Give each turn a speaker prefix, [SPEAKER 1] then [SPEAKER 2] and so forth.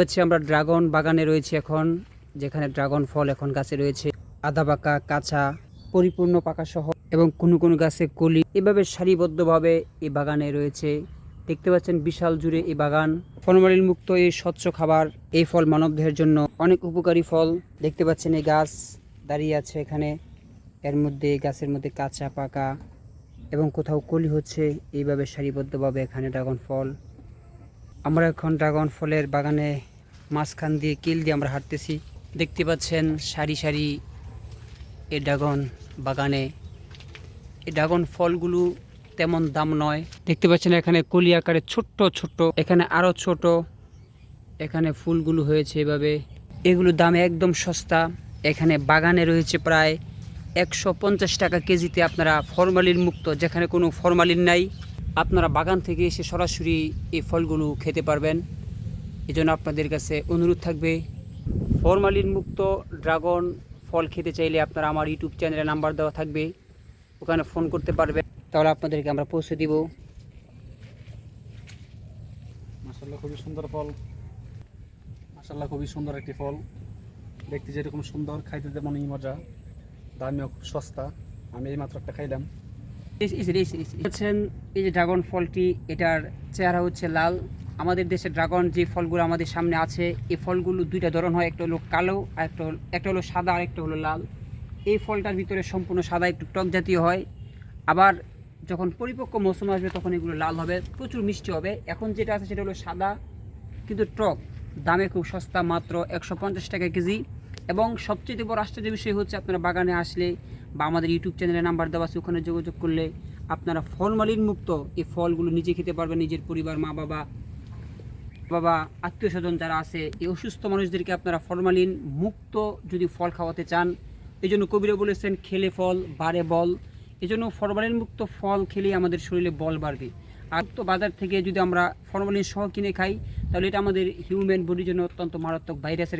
[SPEAKER 1] হচ্ছে আমরা ড্রাগন বাগানে রয়েছে এখন, যেখানে ড্রাগন ফল এখন গাছে রয়েছে। আধা পাকা কাঁচা, পরিপূর্ণ পাকা সহ এবং কোনো কোনো গাছে কলি। এভাবে সারিবদ্ধভাবে এই বাগানে রয়েছে। দেখতে পাচ্ছেন বিশাল জুড়ে এই বাগান। ফলমালিন মুক্ত এই স্বচ্ছ খাবার। এই ফল মানবদেহের জন্য অনেক উপকারী ফল। দেখতে পাচ্ছেন এই গাছ দাঁড়িয়ে আছে এখানে। এর মধ্যে, গাছের মধ্যে কাঁচা, পাকা এবং কোথাও কলি হচ্ছে। এইভাবে সারিবদ্ধভাবে এখানে ড্রাগন ফল আমরা এখন ড্রাগন ফলের বাগানে মাঝখান দিয়ে কিল দিয়ে আমরা হাঁটতেছি। দেখতে পাচ্ছেন সারি সারি এ ড্রাগন বাগানে। এই ড্রাগন ফলগুলো তেমন দাম নয়। দেখতে পাচ্ছেন এখানে কলি আকারে ছোট্ট ছোট্ট, এখানে আরও ছোট, এখানে ফুলগুলো হয়েছে এভাবে। এগুলো দাম একদম সস্তা। এখানে বাগানে রয়েছে প্রায় একশো পঞ্চাশ টাকা কেজিতে আপনারা ফরমালিন মুক্ত যেখানে কোনো ফরমালিন নাই। আপনারা বাগান থেকে এসে সরাসরি এই ফলগুলো খেতে পারবেন। এই জন্য আপনাদের কাছে অনুরোধ থাকবে ফরমালিন মুক্ত ড্রাগন ফল খেতে চাইলে আপনারা আমার ইউটিউব চ্যানেলে নাম্বার দেওয়া থাকবে, ওখানে ফোন করতে পারবেন, তাহলে আপনাদেরকে আমরা পৌঁছে দিব।
[SPEAKER 2] মাসাল্লাহ খুবই সুন্দর ফল। মাসাল্লাহ খুবই সুন্দর একটি ফল। দেখতে যেরকম সুন্দর, খাইতে তেমনই মজা। দামিও খুব সস্তা। আমি এই মাত্র একটা খাইলাম।
[SPEAKER 1] হচ্ছেন এই যে ড্রাগন ফলটি, এটার চেহারা হচ্ছে লাল। আমাদের দেশে ড্রাগন যে ফলগুলো আমাদের সামনে আছে, এই ফলগুলো দুইটা ধরন হয়, একটা হলো কালো আর একটা একটা হলো সাদা আর একটা হলো লাল। এই ফলটার ভিতরে সম্পূর্ণ সাদা, একটু টক জাতীয় হয়। আবার যখন পরিপক্ক মৌসুম আসবে, তখন এগুলো লাল হবে, প্রচুর মিষ্টি হবে। এখন যেটা আছে, সেটা হলো সাদা, কিন্তু টক। দামে খুব সস্তা, মাত্র একশো পঞ্চাশ টাকা কেজি। এবং সবচেয়ে বড় আশ্চর্য বিষয় হচ্ছে, আপনারা বাগানে আসলে বা আমাদের ইউটিউব চ্যানেলে নাম্বার দেওয়া আছে, ওখানে যোগাযোগ করলে আপনারা ফলমালিন মুক্ত এই ফলগুলো নিজে খেতে পারবেন, নিজের পরিবার, মা বাবা বাবা, আত্মীয় স্বজন যারা আছে, এই অসুস্থ মানুষদেরকে আপনারা ফরমালিন মুক্ত যদি ফল খাওয়াতে চান, এই জন্য কবিরা বলেছেন, খেলে ফল, বাড়ে বল। এই জন্য ফরমালিন মুক্ত ফল খেলেই আমাদের শরীরে বল বাড়বে। আর তো বাজার থেকে যদি আমরা ফরমালিন সহ কিনে খাই, তাহলে এটা আমাদের হিউম্যান বডির জন্য অত্যন্ত মারাত্মক ভাইরাসের